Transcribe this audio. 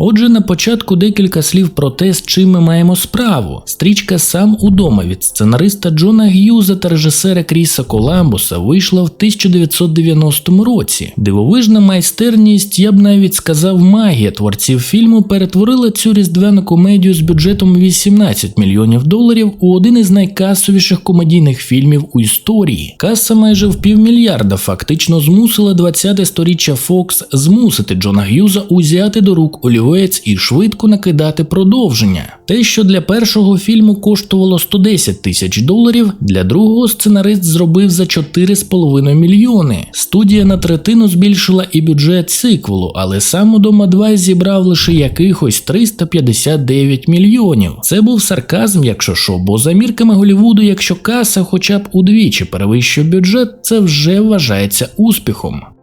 Отже, на початку декілька слів про те, з чим ми маємо справу. Стрічка сам удома від сценариста Джона Г'юза та режисера Кріса Коламбуса вийшла в 1990 році. Дивовижна майстерність, я б навіть сказав, магія творців фільму перетворила цю різдвяну комедію з бюджетом 18 мільйонів доларів у один із найкасовіших комедійних фільмів у історії. Каса майже в півмільярда фактично змусила 20-те сторіччя Fox змусити Джона Г'юза узяти до рук олівець і швидко накидати продовження. Те, що для першого фільму коштувало 110 тисяч доларів, для другого сценарист зробив за 4,5 мільйони. Студія на третину збільшила і бюджет сиквелу, але сам удома 2 зібрав лише якихось 359 мільйонів. Це був сарказм, якщо що, бо за мірками Голівуду, якщо каса хоча б удвічі перевищує бюджет, це вже вважається успіхом.